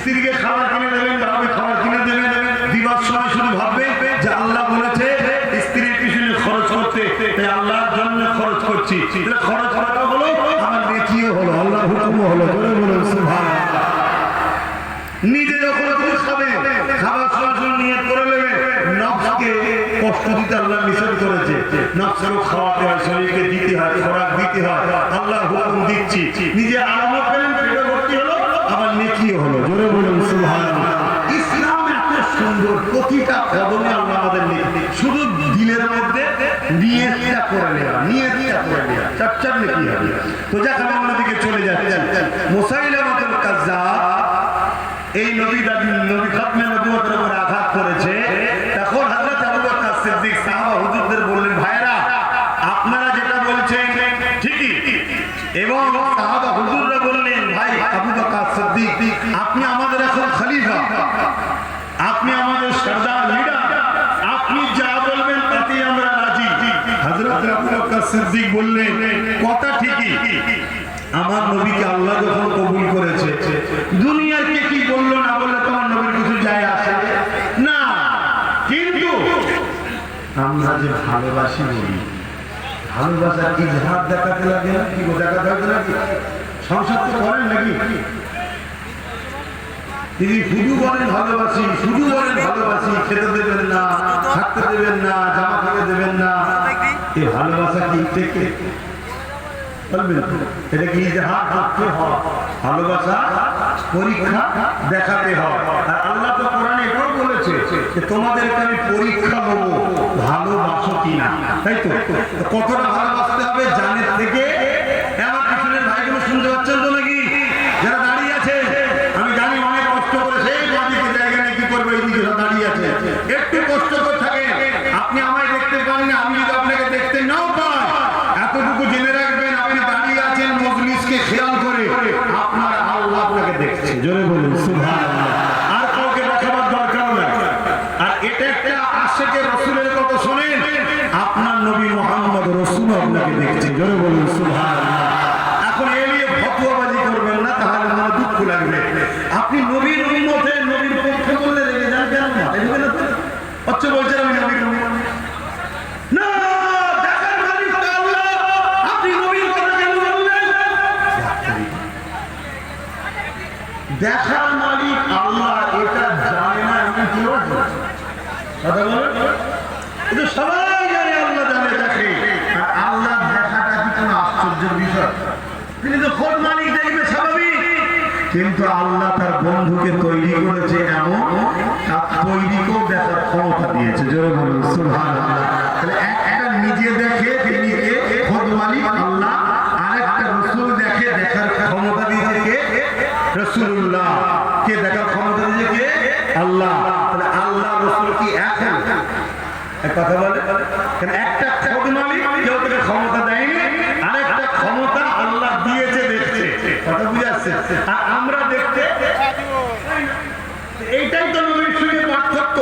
স্ত্রীকে খাবার কিনে দেবেন বাবাকে খাবার কিনে দেবেন। দিবার সময় শুধু ভাববে যে আল্লাহ বলেছে স্ত্রীর পিছনে খরচ করতে। তাই আল্লাহর জন্য খরচ করছি। খরচ করাটা হলো আমার নেকিও হলো আল্লাহ হুকুমও হলো সুবহানাল্লাহ। নিজে যখন তুমি খাবে, খাবার সময় শুধু নিয়ত করে নেবে। নফসকে কষ্ট দিতে আল্লাহ নিষেধ করেছে। খাওয়াতে হয়, শরীরকে দিতে হয়, খোরাক দিতে হয়। আল্লাহ হুকুম দিচ্ছি। নিজে পেলেন পেটে ভর্তি হলো আবার নেকিও হলো জোরে বলুন সুবহানাল্লাহ ইসলাম এত সুন্দর প্রতিটা কদমে আল্লাহ আমাদের নেকি শুধু দিলের মধ্যে নিয়তটা করে নেওয়া নিয়তটা করে নেওয়া চারচার নেকি হবে? তো যাক, আমি অন্যদিকে চলে যাচ্ছি। মুসাইলামাতুল কাজ্জাব এই নবী নবী খাতমে নবুয়তের উপর আঘাত করেছে। তখন হযরত আবু বকর সিদ্দিক সাহাবা হুজুরদের বললেন ভাইরা আপনারা যেটা বলছেন ঠিকই এবং সাহাবা হুজুররা বললেন ভাই আবু বকর সিদ্দিক আপনি আমাদের এখন খলিফা আপনি আমাদের সরদার লিডার আপনি যা বলবেন তাতে আমরা রাজি হযরত আবু বকর সিদ্দিক বললেন কথা ঠিকই। আমার নবীকে আল্লাহ যখন কবুল করেছে, দুনিয়ার কে কি বলল না বললে তোমার নবীর কিছু যায় আসে? না, কিন্তু আমরা যে ভালোবাসি বলি ভালোবাসার ইজহার দেখাতে লাগে না, কি দেখাতে হবে নাকি সংসার তো করেন নাকি? তিনি শুধু বলেন ভালোবাসি, শুধু বলেন ভালোবাসি, খেতে দেবেন না, থাকতে দেবেন না জামা কিনে দেবেন না এই ভালোবাসা কি থেকে আমি জানের থেকে? ভাইগুলো শুনতে পাচ্ছেন তো নাকি? যারা দাঁড়িয়ে আছে, আমি জানি অনেক কষ্ট করে সেই বাদিকে জায়গা নেই, কি করবে সব দাঁড়িয়ে আছে? একটু কষ্ট করে থাকে। আপনি আমায় দেখতে পান না, আমি যদি আপনাকে দেখতে নাও পাই এতটুকু জেনে রাখবেন আপনি দাঁড়িয়ে আছেন মজলিসকে খেয়াল করে আপনার আল্লাহ আপনাকে দেখছে জোরে বলুন আর কাউকে দেখাবার দরকার নাই। আর এটা একটা আশেকে রসুলের কথা শোনেন, আপনার নবী মোহাম্মদ রসুল আপনাকে দেখছে। জোরে বলুন, সুবহানাল্লাহ। এখন এ নিয়ে ফতোয়াবাজি করবেন না, তাহলে আমার দুঃখ লাগবে। আপনি নবীর উম্মতে নবীর পক্ষে বললে রেগে যান কেন? না হচ্ছে বলছেন আমি নবীর উম্মত। না দেখার মালিক তো আল্লাহ আপনি নবীর কথা কেন বললেন দেখার মালিক আল্লাহ, এটা জানে না, এমন কি সবাই জানে আল্লাহ জানে দেখে। আল্লাহ দেখাটা কি কোনো আশ্চর্যের বিষয়? তিনি তো খোদ মালিক, দেখবে স্বাভাবিক। কিন্তু আল্লাহ তার বন্ধুকে তৈরি করেছে এমন, তার তৈরিকেও দেখার ক্ষমতা দিয়েছে। জোরে বলুন, সুবহানাল্লাহ। তাহলে এক- একটা নিজে দেখে রসুল্লাহ কে দেখার ক্ষমতা নিজে কে? আল্লাহ। তাহলে আল্লাহ রসুল কি এক এক কথা বলে। কারণ একটা খোদ মালিক কেউ তোকে ক্ষমতা দেয়নি আর একটা ক্ষমতা আল্লাহ দিয়েছে দেখছে কথা আসছে? আর আমরা দেখতে, এইটাই তো নবীর সঙ্গে পার্থক্য।